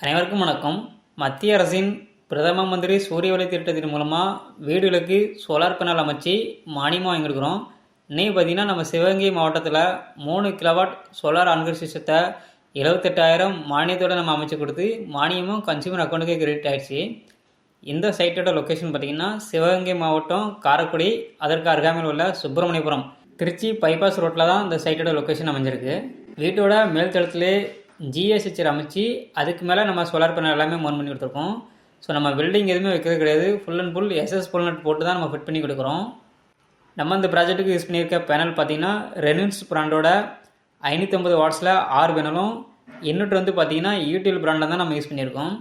அனைவருக்கும் வணக்கம். மத்திய அரசின் பிரதம மந்திரி சூரிய ஒளி திட்டத்தின் மூலமாக வீடுகளுக்கு சோலார் பேனல் அமைச்சு மானியமாக வாங்கியிருக்கிறோம் இன்னைக்கு பார்த்தீங்கன்னா நம்ம சிவகங்கை மாவட்டத்தில் மூணு கிலோவாட் சோலார் ஆன்கர் சிஸ்டத்தை எழுபத்தெட்டாயிரம் மானியத்தோடு நம்ம அமைச்சு கொடுத்து மானியமும் கன்சியூமர் அக்கௌண்ட்டுக்கு கிரெடிட் ஆயிடுச்சு. இந்த சைட்டோட லொக்கேஷன் பார்த்திங்கன்னா சிவகங்கை மாவட்டம் காரைக்குடி அதற்கு அருகாமையில் உள்ள சுப்பிரமணியபுரம். திருச்சி பைபாஸ் ரோட்டில் தான் இந்த சைட்டோட லொக்கேஷன் அமைஞ்சிருக்கு. வீட்டோட மேல் தளத்திலே ஜிஎஸ்ஹெச்சர் அமைச்சு அதுக்கு மேலே நம்ம சோலார் பேனல் எல்லாமே மோன் பண்ணி கொடுத்துருக்கோம். ஸோ நம்ம பில்டிங் எதுவுமே வைக்கிறது கிடையாது. Full and full SS full nut போட்டு தான் நம்ம ஃபிட் பண்ணி கொடுக்குறோம். நம்ம இந்த ப்ராஜெக்ட்டுக்கு யூஸ் பண்ணியிருக்க பேனல் பார்த்தீங்கன்னா ரெனின்ஸ் ப்ராண்டோட ஐநூற்றம்பது வாட்ஸில் ஆறு பேனலும் இன்னொரு வந்து பார்த்தீங்கன்னா யூடியூப் ப்ராண்டில் தான் நம்ம யூஸ் பண்ணியிருக்கோம்.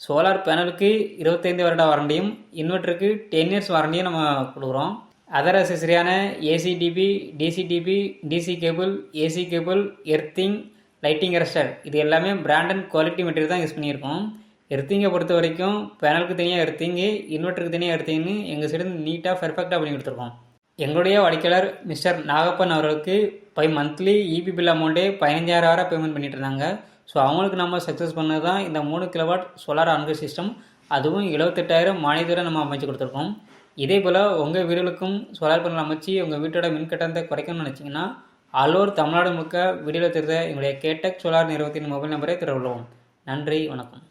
சோலார் பேனலுக்கு இருபத்தைந்து வருட வாரண்டியும் இன்வெர்ட்டருக்கு டென் இயர்ஸ் வாரண்டியும் நம்ம கொடுக்குறோம். Other அசசரியான ACDB DCDB DC cable AC cable earthing lighting arrester இது எல்லாமே பிராண்ட் அண்ட் குவாலிட்டி மெட்டீரியல் தான் யூஸ் பண்ணியிருக்கோம். எர்த்திங்கை பொறுத்த வரைக்கும் பேனலுக்கு தனியாக எர்த்திங்கு இன்வெர்ட்டருக்கு தனியாக எர்த்திங்னு எங்கள் சைடு நீட்டாக பெர்ஃபெக்டாக பண்ணி கொடுத்துருக்கோம். எங்களுடைய வாடிக்கையாளர் மிஸ்டர் நாகப்பன் அவர்களுக்கு பை மந்த்லி இபி பில் அமௌண்ட்டே பதினஞ்சாயிரம் வரை பேமெண்ட் பண்ணிட்டு இருந்தாங்க. ஸோ அவங்களுக்கு நம்ம சக்ஸஸ் பண்ணது தான் இந்த மூணு கிலோவாட் சோலார் அன்கு சிஸ்டம் அதுவும் எழுபத்தெட்டாயிரம் மானியத்தோட நம்ம அமைச்சு கொடுத்துருக்கோம். இதே போல் உங்கள் வீடுகளுக்கும் சோலார் பேனல் அமைச்சு உங்கள் வீட்டோட மின் கட்டணத்தை குறைக்கணும்னு நினச்சிங்கன்னா ஆலோர் தமிழ்நாடு முழுக்க வீடியோவில் தெரிந்த எங்களுடைய கேடெக் சோலார் நிறுவனத்தின் மொபைல் நம்பரை திறவுள்ளோம் நன்றி வணக்கம்.